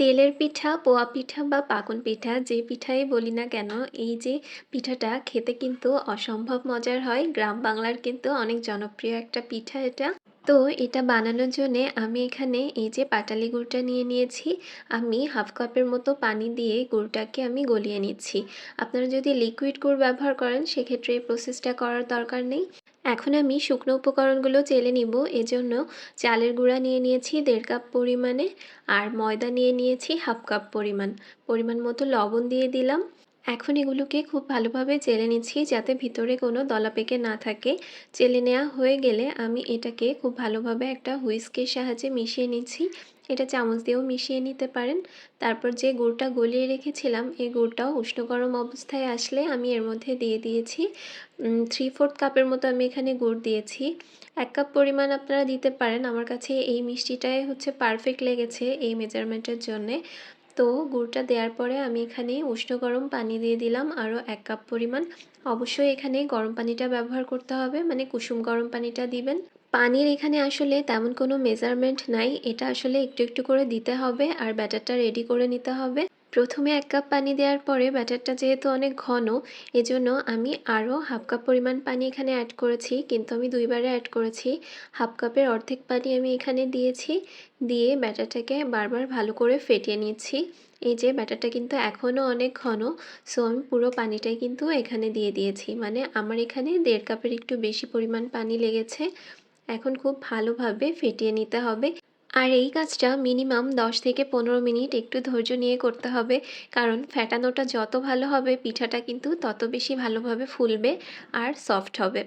তেলের পিঠা, পোয়া পিঠা বা পাকন পিঠা যে পিঠাই বলি না কেন, এই যে পিঠাটা খেতে কিন্তু অসম্ভব মজার হয়। গ্রাম বাংলার কিন্তু অনেক জনপ্রিয় একটা পিঠা এটা। তো এটা বানানোর জন্যে আমি এখানে এই যে পাটালি গুড়টা নিয়ে নিয়েছি। আমি হাফ কাপের মতো পানি দিয়ে গুড়টাকে আমি গলিয়ে নিচ্ছি। আপনারা যদি লিকুইড গুড় ব্যবহার করেন সেক্ষেত্রে এই প্রসেসটা করার দরকার নেই। এখন আমি শুকনো উপকরণগুলো চেলে নিব। এজন্য চালের গুঁড়া নিয়ে নিয়েছি দেড় কাপ পরিমাণে আর ময়দা নিয়ে নিয়েছি হাফ কাপ পরিমাণ। পরিমাণ মতো লবণ দিয়ে দিলাম। এখন এগুলোকে খুব ভালোভাবে চেলে নিচ্ছি যাতে ভিতরে কোনো দলা পেকে না থাকে। চেলে নেওয়া হয়ে গেলে আমি এটাকে খুব ভালোভাবে একটা হুইস্কের সাহায্যে মিশিয়ে নিচ্ছি। এটা চামচ দিয়েও মিশিয়ে নিতে পারেন। তারপর যে গুড়টা গলিয়ে রেখেছিলাম, এই গুড়টাও উষ্ণ গরম অবস্থায় আসলে আমি এর মধ্যে দিয়ে দিয়েছি। থ্রি ফোর্থ কাপের মতো আমি এখানে গুড় দিয়েছি। এক কাপ পরিমাণ আপনারা দিতে পারেন। আমার কাছে এই মিষ্টিটাই হচ্ছে পারফেক্ট লেগেছে এই মেজারমেন্টের জন্যে। তো গুড়টা দেওয়ার পরে আমি এখানে উষ্ণ গরম পানি দিয়ে দিলাম আরও এক কাপ পরিমাণ। অবশ্যই এখানে গরম পানিটা ব্যবহার করতে হবে মানে কুসুম গরম পানিটা দিবেন। পানির এখানে আসলে তেমন কোনো মেজারমেন্ট নাই, এটা আসলে একটু একটু করে দিতে হবে আর ব্যাটারটা রেডি করে নিতে হবে। প্রথমে এক কাপ পানি দেওয়ার পরে ব্যাটারটা যেহেতু অনেক ঘন, এজন্য আমি আরও হাফ কাপ পরিমাণ পানি এখানে অ্যাড করেছি। কিন্তু আমি দুইবারে অ্যাড করেছি। হাফ কাপের অর্ধেক পানি আমি এখানে দিয়েছি। দিয়ে ব্যাটারটাকে বারবার ভালো করে ফেটিয়ে নিচ্ছি। এই যে ব্যাটারটা কিন্তু এখনও অনেক ঘন, সো আমি পুরো পানিটাই কিন্তু এখানে দিয়ে দিয়েছি। মানে আমার এখানে দেড় কাপের একটু বেশি পরিমাণ পানি লেগেছে। এখন খুব ভালোভাবে ফেটিয়ে নিতে হবে। আর এই কাজটা মিনিমাম দশ থেকে পনেরো মিনিট একটু ধৈর্য নিয়ে করতে হবে। কারণ ফ্যাটানোটা যত ভালো হবে, পিঠাটা কিন্তু তত বেশি ভালোভাবে ফুলবে আর সফট হবে।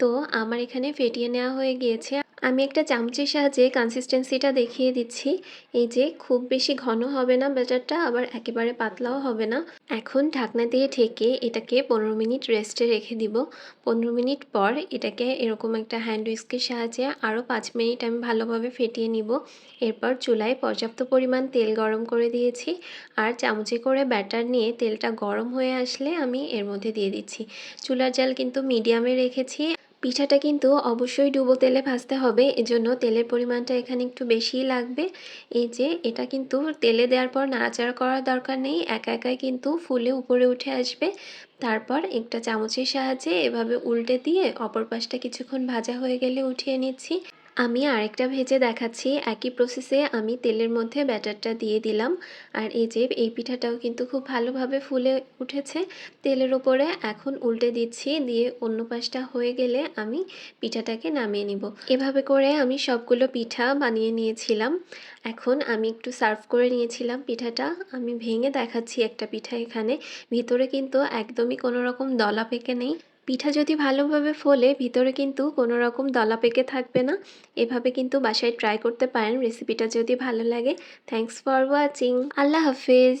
তো আমার এখানে ফেটিয়ে নেওয়া হয়ে গিয়েছে। আমি একটা চামচের সাহায্যে কনসিস্টেন্সিটা দেখিয়ে দিচ্ছি। এই যে, খুব বেশি ঘন হবে না ব্যাটারটা, আবার একেবারে পাতলাও হবে না। এখন ঢাকনা দিয়ে ঢেকে এটাকে পনেরো মিনিট রেস্টে রেখে দিব। পনেরো মিনিট পর এটাকে এরকম একটা হ্যান্ড উইস্কের সাহায্যে আরও পাঁচ মিনিট আমি ভালোভাবে ফেটিয়ে নিব। এরপর চুলায় পর্যাপ্ত পরিমাণ তেল গরম করে দিয়েছি। আর চামচে করে ব্যাটার নিয়ে তেলটা গরম হয়ে আসলে আমি এর মধ্যে দিয়ে দিচ্ছি। চুলার জাল কিন্তু মিডিয়ামে রেখেছি। পিঠাটা কিন্তু অবশ্যই ডুবো তেলে ভাজতে হবে, এজন্য তেলের পরিমাণটা এখানে একটু বেশিই লাগবে। এই যে, এটা কিন্তু তেলে দেওয়ার পর নাড়াচাড়া করার দরকার নেই, একা একাই কিন্তু ফুলে উপরে উঠে আসবে। তারপর একটা চামচের সাহায্যে এভাবে উল্টে দিয়ে অপর পাশটা কিছুক্ষণ ভাজা হয়ে গেলে উঠিয়ে নিচ্ছি। আমি আরেকটা ভেজে দেখাচ্ছি। একই প্রসেসে আমি তেলের মধ্যে ব্যাটারটা দিয়ে দিলাম। আর এই যে, এই পিঠাটাও কিন্তু খুব ভালোভাবে ফুলে উঠেছে। তেলের ওপরে এখন উল্টে দিচ্ছি, দিয়ে অন্য পাশটা হয়ে গেলে আমি পিঠাটাকে নামিয়ে নিব। এভাবে করে আমি সবগুলো পিঠা বানিয়ে নিয়েছিলাম। এখন আমি একটু সার্ভ করে নিয়েছিলাম পিঠাটা। আমি ভেঙে দেখাচ্ছি একটা পিঠা এখানে। ভিতরে কিন্তু একদমই কোনো রকম দলা পেকে নেই। পিঠা যদি ভালোভাবে ফোলে, ভিতরে কিন্তু কোনো রকম দলা পেকে থাকবে না। এভাবে কিন্তু বাসায় ট্রাই করতে পারেন। রেসিপিটা যদি ভালো লাগে থ্যাংকস ফর ওয়াচিং আল্লাহ হাফিজ।